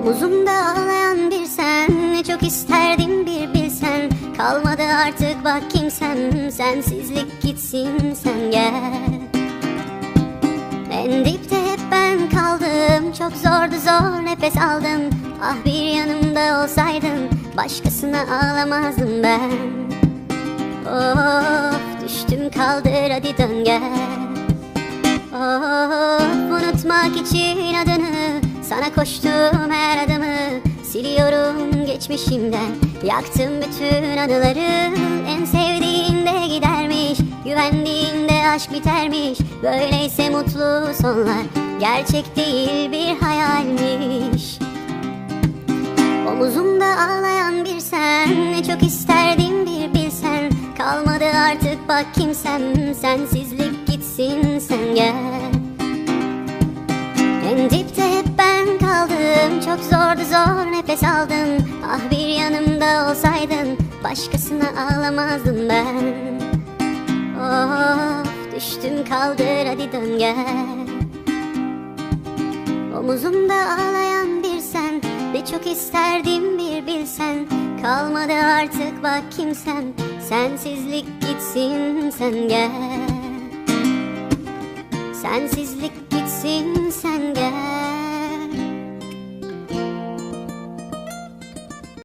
Omuzumda ağlayan bir sen Ne çok isterdim bir bilsen. Kalmadı artık bak kimsem Sensizlik gitsin sen gel. En dipte hep ben kaldım Çok zordu zor nefes aldım. Ah bir yanımda olsaydın Başkasına ağlamazdım ben. Of düştüm kaldır hadi dön gel. Of unutmak için adını Sana koştum her adımı Siliyorum geçmişimden. Yaktım bütün anıları En sevdiğinde gidermiş Güvendiğinde aşk bitermiş. Böyleyse mutlu sonlar Gerçek değil bir hayalmiş. Omuzumda ağlayan bir sen Ne çok isterdim bir bilsen. Kalmadı artık bak kimsem Sensizlik gitsin sen gel. En kaldım Çok zordu zor nefes aldım Ah bir yanımda olsaydın Başkasına ağlamazdım ben. Of düştüm kaldır hadi dön gel. Omuzumda ağlayan bir sen Ne çok isterdim bir bilsen. Kalmadı artık bak kimsem Sensizlik gitsin sen gel. Sensizlik gitsin